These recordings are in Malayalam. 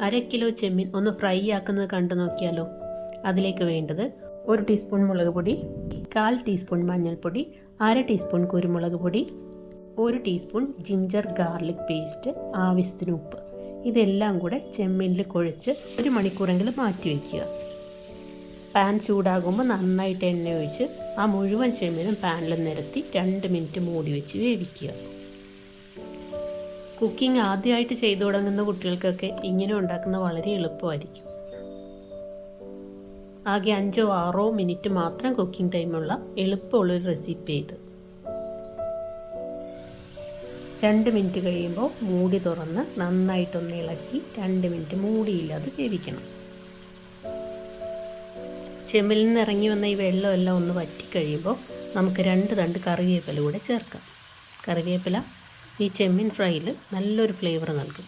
അര കിലോ ചെമ്മീൻ ഒന്ന് ഫ്രൈ ആക്കുന്നത് കണ്ടു നോക്കിയാലോ? അതിലേക്ക് വേണ്ടത് ഒരു ടീസ്പൂൺ മുളക് പൊടി കാൽ ടീസ്പൂൺ മഞ്ഞൾപ്പൊടി അര ടീസ്പൂൺ കുരുമുളക് പൊടി ഒരു ടീസ്പൂൺ ജിഞ്ചർ ഗാർലിക് പേസ്റ്റ് ആവശ്യത്തിന് ഉപ്പ്. ഇതെല്ലാം കൂടെ ചെമ്മീനിൽ കുഴച്ച് ഒരു മണിക്കൂറെങ്കിലും മാറ്റി വയ്ക്കുക. പാൻ ചൂടാകുമ്പോൾ നന്നായിട്ട് എണ്ണ ഒഴിച്ച് ആ മുഴുവൻ ചെമ്മീനും പാനിൽ നിരത്തി രണ്ട് മിനിറ്റ് മൂടി വെച്ച് വേവിക്കുക. കുക്കിംഗ് ആദ്യമായിട്ട് ചെയ്തു തുടങ്ങുന്ന കുട്ടികൾക്കൊക്കെ ഇങ്ങനെ ഉണ്ടാക്കുന്ന വളരെ എളുപ്പമായിരിക്കും. ആകെ അഞ്ചോ ആറോ മിനിറ്റ് മാത്രം കുക്കിംഗ് ടൈമുള്ള എളുപ്പമുള്ളൊരു റെസിപ്പി ഇത്. രണ്ട് മിനിറ്റ് കഴിയുമ്പോൾ മൂടി തുറന്ന് നന്നായിട്ടൊന്ന് ഇളക്കി രണ്ട് മിനിറ്റ് മൂടിയില്ലാതെ വേവിക്കണം. ചെമ്മിൽ നിന്ന് ഇറങ്ങി വന്ന ഈ വെള്ളമെല്ലാം ഒന്ന് വറ്റി കഴിയുമ്പോൾ നമുക്ക് രണ്ട് തണ്ട് കറിവേപ്പില കൂടെ ചേർക്കാം. കറിവേപ്പില ഈ ചെമ്മീൻ ഫ്രൈയിൽ നല്ലൊരു ഫ്ലേവർ നൽകും.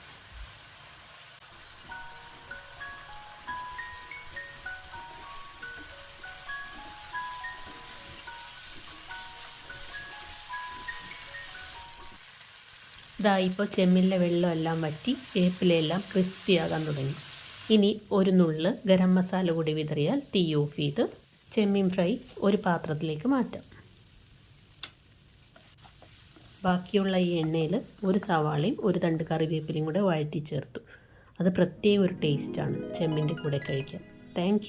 ഇതാ ഇപ്പോൾ ചെമ്മീനിലെ വെള്ളമെല്ലാം വറ്റി വേപ്പിലയെല്ലാം ക്രിസ്പി ആകാൻ തുടങ്ങി. ഇനി ഒരു നുള്ള് ഗരം മസാല കൂടി വിതറിയാൽ തീ ഓഫ് ചെയ്ത് ചെമ്മീൻ ഫ്രൈ ഒരു പാത്രത്തിലേക്ക് മാറ്റാം. ബാക്കിയുള്ള ഈ എണ്ണയിൽ ഒരു സവാളയും ഒരു തണ്ട് കറിവേപ്പിലയും കൂടെ വഴറ്റി ചേർത്തു അത് പ്രത്യേക ഒരു ടേസ്റ്റാണ് ചെമ്മിന്റെ കൂടെ കഴിക്കാൻ. താങ്ക്